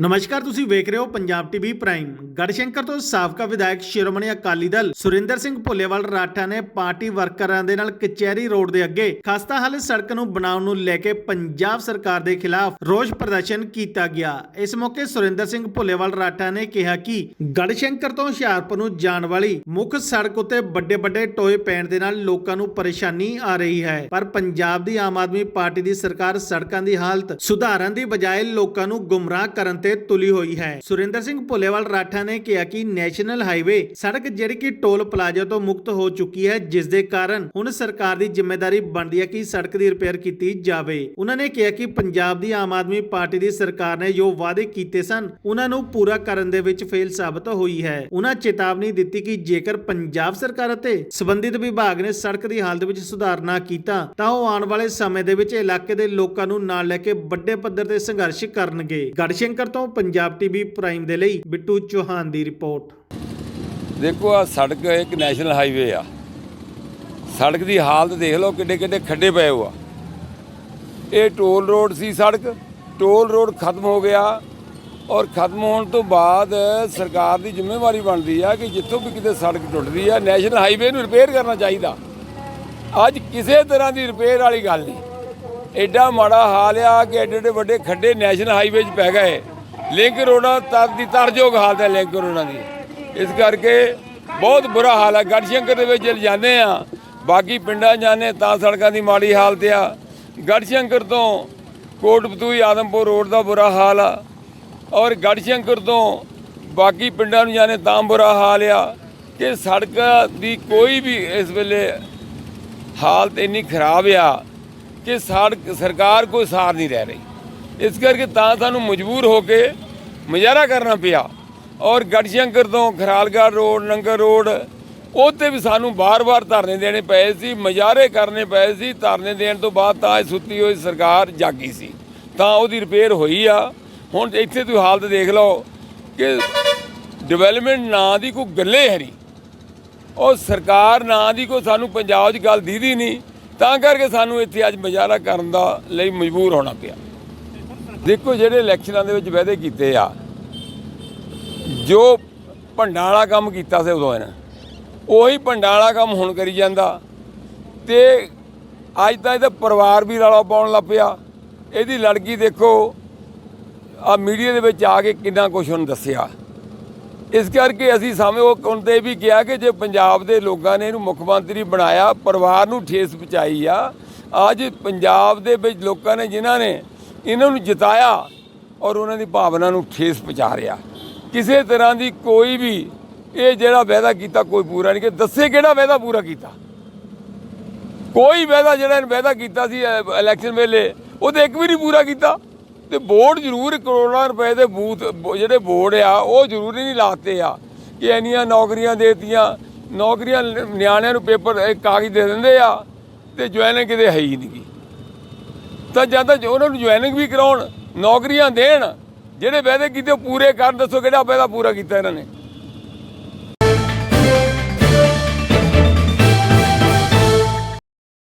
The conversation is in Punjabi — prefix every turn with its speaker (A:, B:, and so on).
A: ਨਮਸਕਾਰ, ਤੁਸੀਂ ਵੇਖ ਰਹੇ ਹੋ ਪੰਜਾਬ ਟੀਵੀ ਪ੍ਰਾਈਮ। ਗੜਸ਼ੰਕਰ ਤੋਂ ਸਾਬਕਾ ਵਿਧਾਇਕ ਸ਼ਿਰੋਮਣੀ ਅਕਾਲੀ ਦਲ ਸੁਰਿੰਦਰ ਸਿੰਘ ਭੁੱਲੇਵਾਲ ਰਾਠਾ ਨੇ ਪਾਰਟੀ ਵਰਕਰਾਂ ਦੇ ਨਾਲ ਕਚਹਿਰੀ ਰੋਡ ਦੇ ਅੱਗੇ ਖਸਤਾ ਹਾਲ ਸੜਕ ਨੂੰ ਬਣਾਉਣ ਨੂੰ ਲੈ ਕੇ ਪੰਜਾਬ ਸਰਕਾਰ ਦੇ ਖਿਲਾਫ ਰੋਸ ਪ੍ਰਦਰਸ਼ਨ ਕੀਤਾ ਗਿਆ। ਇਸ ਮੌਕੇ ਸੁਰਿੰਦਰ ਸਿੰਘ ਭੁੱਲੇਵਾਲ ਰਾਠਾ ਨੇ ਕਿਹਾ ਕਿ ਗੜਸ਼ੰਕਰ ਤੋਂ ਹੁਸ਼ਿਆਰਪੁਰ ਨੂੰ ਜਾਣ ਵਾਲੀ ਮੁੱਖ ਸੜਕ ਉੱਤੇ ਵੱਡੇ-ਵੱਡੇ ਟੋਏ ਪੈਣ ਦੇ ਨਾਲ ਲੋਕਾਂ ਨੂੰ ਪਰੇਸ਼ਾਨੀ ਆ ਰਹੀ ਹੈ। ਪਰ ਪੰਜਾਬ ਦੀ ਆਮ ਆਦਮੀ ਪਾਰਟੀ ਦੀ ਸਰਕਾਰ ਸੜਕਾਂ ਦੀ ਹਾਲਤ ਸੁਧਾਰਨ ਦੀ ਬਜਾਏ ਲੋਕਾਂ ਨੂੰ ਗੁੰਮਰਾਹ ਕਰਨ ਤੇ ਤੁਲੀ ਹੋਈ ਹੈ। ਸੁਰਿੰਦਰ ਸਿੰਘ ਭੁੱਲੇਵਾਲ ਰਾਠਾ ਨੇ ਕਿਹਾ ਕਿ ਨੈਸ਼ਨਲ ਹਾਈਵੇ ਸੜਕ ਜਿਹੜੀ ਕਿ ਟੋਲ ਪਲਾਜ਼ਾ ਤੋਂ ਮੁਕਤ ਹੋ ਚੁੱਕੀ ਹੈ ਜਿਸ ਦੇ ਕਾਰਨ ਹੁਣ ਸਰਕਾਰ ਦੀ ਜ਼ਿੰਮੇਵਾਰੀ ਬਣਦੀ ਹੈ ਕਿ ਸੜਕ ਦੀ ਰਿਪੇਅਰ ਕੀਤੀ ਜਾਵੇ। ਉਹਨਾਂ ਨੇ ਕਿਹਾ ਕਿ ਪੰਜਾਬ ਦੀ ਆਮ ਆਦਮੀ ਪਾਰਟੀ ਦੀ ਸਰਕਾਰ ਨੇ ਜੋ ਵਾਅਦੇ ਕੀਤੇ ਸਨ, ਉਹਨਾਂ ਨੂੰ ਪੂਰਾ ਕਰਨ ਦੇ ਵਿੱਚ ਫੇਲ ਸਾਬਤ ਹੋਈ ਹੈ। ਉਹਨਾਂ ਚੇਤਾਵਨੀ ਦਿੱਤੀ ਕਿ ਜੇਕਰ ਪੰਜਾਬ ਸਰਕਾਰ ਅਤੇ ਸੰਬੰਧਿਤ ਵਿਭਾਗ ਨੇ ਸੜਕ ਦੀ ਹਾਲਤ ਵਿੱਚ ਸੁਧਾਰ ਨਾ ਕੀਤਾ, ਤਾਂ ਉਹ ਆਉਣ ਵਾਲੇ ਸਮੇਂ ਦੇ ਵਿੱਚ ਇਲਾਕੇ ਦੇ ਲੋਕਾਂ ਨੂੰ ਨਾਲ ਲੈ ਕੇ ਵੱਡੇ ਪੱਧਰ ਤੇ ਸੰਘਰਸ਼ ਕਰਨਗੇ। ਗੜਸ਼ੰਕਰ ਤੋਂ ਪੰਜਾਬ ਟੀਵੀ ਪ੍ਰਾਈਮ ਦੇ ਲਈ ਬਿੱਟੂ ਚੌਹਾਨ ਦੀ ਰਿਪੋਰਟ।
B: ਦੇਖੋ ਆ ਸੜਕ ਇੱਕ ਨੈਸ਼ਨਲ ਹਾਈਵੇ ਆ। ਸੜਕ ਦੀ ਹਾਲਤ ਦੇਖ ਲਓ ਕਿੱਡੇ ਕਿੱਡੇ ਖੱਡੇ ਪਏ ਹੋ ਆ। ਇਹ ਟੋਲ ਰੋਡ ਸੀ ਸੜਕ, ਟੋਲ ਰੋਡ ਖਤਮ ਹੋ ਗਿਆ ਔਰ ਖਤਮ ਹੋਣ ਤੋਂ ਬਾਅਦ ਸਰਕਾਰ ਦੀ ਜ਼ਿੰਮੇਵਾਰੀ ਬਣਦੀ ਆ ਕਿ ਜਿੱਥੋਂ ਵੀ ਕਿਤੇ ਸੜਕ ਟੁੱਟਦੀ ਆ ਨੈਸ਼ਨਲ ਹਾਈਵੇ ਨੂੰ ਰਿਪੇਅਰ ਕਰਨਾ ਚਾਹੀਦਾ। ਅੱਜ ਕਿਸੇ ਤਰ੍ਹਾਂ ਦੀ ਰਿਪੇਅਰ ਵਾਲੀ ਗੱਲ ਨਹੀਂ। ਐਡਾ ਮਾੜਾ ਹਾਲ ਆ ਕਿ ਐਡੇ ਐਡੇ ਵੱਡੇ ਖੱਡੇ ਨੈਸ਼ਨਲ ਹਾਈਵੇ 'ਚ ਪੈ ਗਏ। ਲਿੰਕ ਰੋਡਾਂ ਤਰ ਦੀ ਤਰਜੋਗ ਹਾਲਤ ਹੈ ਲਿੰਕ ਰੋਡਾਂ ਦੀ। ਇਸ ਕਰਕੇ ਬਹੁਤ ਬੁਰਾ ਹਾਲ ਹੈ। ਗੜਸ਼ੰਕਰ ਦੇ ਵਿੱਚ ਜਦ ਜਾਂਦੇ ਆ ਬਾਕੀ ਪਿੰਡਾਂ ਜਾਂਦੇ ਤਾਂ ਸੜਕਾਂ ਦੀ ਮਾੜੀ ਹਾਲਤ ਆ। ਗੜਸ਼ੰਕਰ ਤੋਂ ਕੋਟਪਤੂਈ ਆਦਮਪੁਰ ਰੋਡ ਦਾ ਬੁਰਾ ਹਾਲ ਆ। ਔਰ ਗੜਸ਼ੰਕਰ ਤੋਂ ਬਾਕੀ ਪਿੰਡਾਂ ਨੂੰ ਜਾਂਦੇ ਤਾਂ ਬੁਰਾ ਹਾਲ ਆ ਕਿ ਸੜਕ ਦੀ ਕੋਈ ਵੀ ਇਸ ਵੇਲੇ ਹਾਲਤ ਇੰਨੀ ਖਰਾਬ ਆ ਕਿ ਸੜਕ ਸਰਕਾਰ ਕੋਈ ਸਾਰ ਨਹੀਂ ਰਹਿ ਰਹੀ। ਇਸ ਕਰਕੇ ਤਾਂ ਸਾਨੂੰ ਮਜਬੂਰ ਹੋ ਕੇ ਮੁਜ਼ਾਹਰਾ ਕਰਨਾ ਪਿਆ। ਔਰ ਗੜਸ਼ੰਕਰ ਤੋਂ ਖਰਾਲਗੜ੍ਹ ਰੋਡ ਨੰਗਰ ਰੋਡ ਉੱਤੇ ਵੀ ਸਾਨੂੰ ਬਾਰ-ਬਾਰ ਧਰਨੇ ਦੇਣੇ ਪਏ ਸੀ, ਮੁਜ਼ਾਹਰੇ ਕਰਨੇ ਪਏ ਸੀ। ਧਰਨੇ ਦੇਣ ਤੋਂ ਬਾਅਦ ਤਾਂ ਇਹ ਸੁੱਤੀ ਹੋਈ ਸਰਕਾਰ ਜਾਗੀ ਸੀ। ਤਾਂ ਉਹਦੀ ਰਿਪੇਅਰ ਹੋਈ ਆ। ਹੁਣ ਇੱਥੇ ਤੁਸੀਂ ਹਾਲਤ ਦੇਖ ਲਓ ਕਿ ਡਿਵੈਲਪਮੈਂਟ ਨਾਂ ਦੀ ਕੋਈ ਗੱਲੇ ਹੈ ਨਹੀਂ। ਉਹ ਸਰਕਾਰ ਨਾਂ ਦੀ ਕੋਈ ਸਾਨੂੰ ਪੰਜਾਬ 'ਚ ਗੱਲ ਦੀਦੀ ਨਹੀਂ। ਤਾਂ ਕਰਕੇ ਸਾਨੂੰ ਇੱਥੇ ਅੱਜ ਮੁਜ਼ਾਹਰਾ ਕਰਨ ਦਾ ਲਈ ਮਜਬੂਰ ਹੋਣਾ ਪਿਆ। ਦੇਖੋ ਜਿਹੜੇ ਇਲੈਕਸ਼ਨਾਂ ਦੇ ਵਿੱਚ ਵਾਅਦੇ ਕੀਤੇ ਆ, ਜੋ ਭੰਡਾਂ ਵਾਲਾ ਕੰਮ ਕੀਤਾ ਸੀ ਉਦੋਂ ਇਹਨਾਂ, ਉਹੀ ਭੰਡਾਂ ਵਾਲਾ ਕੰਮ ਹੁਣ ਕਰੀ ਜਾਂਦਾ ਤੇ ਅੱਜ ਤਾਂ ਇਹਦਾ ਪਰਿਵਾਰ ਵੀ ਰੌਲਾ ਪਾਉਣ ਲੱਗ ਪਿਆ। ਇਹਦੀ ਲੜਕੀ ਦੇਖੋ ਆ ਮੀਡੀਆ ਦੇ ਵਿੱਚ ਆ ਕੇ ਕਿੰਨਾ ਕੁਝ ਉਹਨੂੰ ਦੱਸਿਆ। ਇਸ ਕਰਕੇ ਅਸੀਂ ਸਾਹਮਣੇ ਉਹ ਉਹਦੇ ਵੀ ਕਿਹਾ ਕਿ ਜੇ ਪੰਜਾਬ ਦੇ ਲੋਕਾਂ ਨੇ ਇਹਨੂੰ ਮੁੱਖ ਮੰਤਰੀ ਬਣਾਇਆ, ਪਰਿਵਾਰ ਨੂੰ ਠੇਸ ਪਹੁੰਚਾਈ ਆ, ਅੱਜ ਪੰਜਾਬ ਦੇ ਵਿੱਚ ਲੋਕਾਂ ਨੇ ਜਿਨ੍ਹਾਂ ਨੇ ਇਹਨਾਂ ਨੂੰ ਜਿਤਾਇਆ ਔਰ ਉਹਨਾਂ ਦੀ ਭਾਵਨਾ ਨੂੰ ਠੇਸ ਪਹੁੰਚਾ ਰਿਹਾ। ਕਿਸੇ ਤਰ੍ਹਾਂ ਦੀ ਕੋਈ ਵੀ ਇਹ ਜਿਹੜਾ ਵਾਅਦਾ ਕੀਤਾ ਕੋਈ ਪੂਰਾ ਨਹੀਂ ਕਿ ਦੱਸੇ ਕਿਹੜਾ ਵਾਅਦਾ ਪੂਰਾ ਕੀਤਾ। ਕੋਈ ਵਾਅਦਾ ਜਿਹੜਾ ਇਹਨੇ ਵਾਅਦਾ ਕੀਤਾ ਸੀ ਇਲੈਕਸ਼ਨ ਵੇਲੇ, ਉਹ ਉਹਦੇ ਇੱਕ ਵੀ ਨਹੀਂ ਪੂਰਾ ਕੀਤਾ। ਤੇ ਬੋਰਡ ਜ਼ਰੂਰ ਕਰੋੜਾਂ ਰੁਪਏ ਦੇ ਬੂਥ ਜਿਹੜੇ ਬੋਰਡ ਆ, ਉਹ ਜ਼ਰੂਰੀ ਨਹੀਂ ਲਾਤੇ ਆ ਕਿ ਇੰਨੀਆਂ ਨੌਕਰੀਆਂ ਦੇਤੀਆਂ। ਨੌਕਰੀਆਂ ਲ- ਨਿਆਣਿਆਂ ਨੂੰ ਪੇਪਰ ਕਾਗਜ਼ ਦੇ ਦਿੰਦੇ ਆ ਤੇ ਜੁਆਇਨਿੰਗ ਕਿਤੇ ਹੈ ਹੀ ਨਹੀਂ ਗੀ। ਤਾਂ ਜਾਂ ਤਾਂ ਉਹਨਾਂ ਨੂੰ ਜੁਆਇਨਿੰਗ ਵੀ ਕਰਾਉਣ, ਨੌਕਰੀਆਂ ਦੇਣ, ਜਿਹੜੇ ਵਾਅਦੇ ਕੀਤੇ ਉਹ ਪੂਰੇ ਕਰਨ, ਦੱਸੋ ਕਿਹੜਾ ਵਾਅਦਾ ਪੂਰਾ ਕੀਤਾ ਇਹਨਾਂ ਨੇ।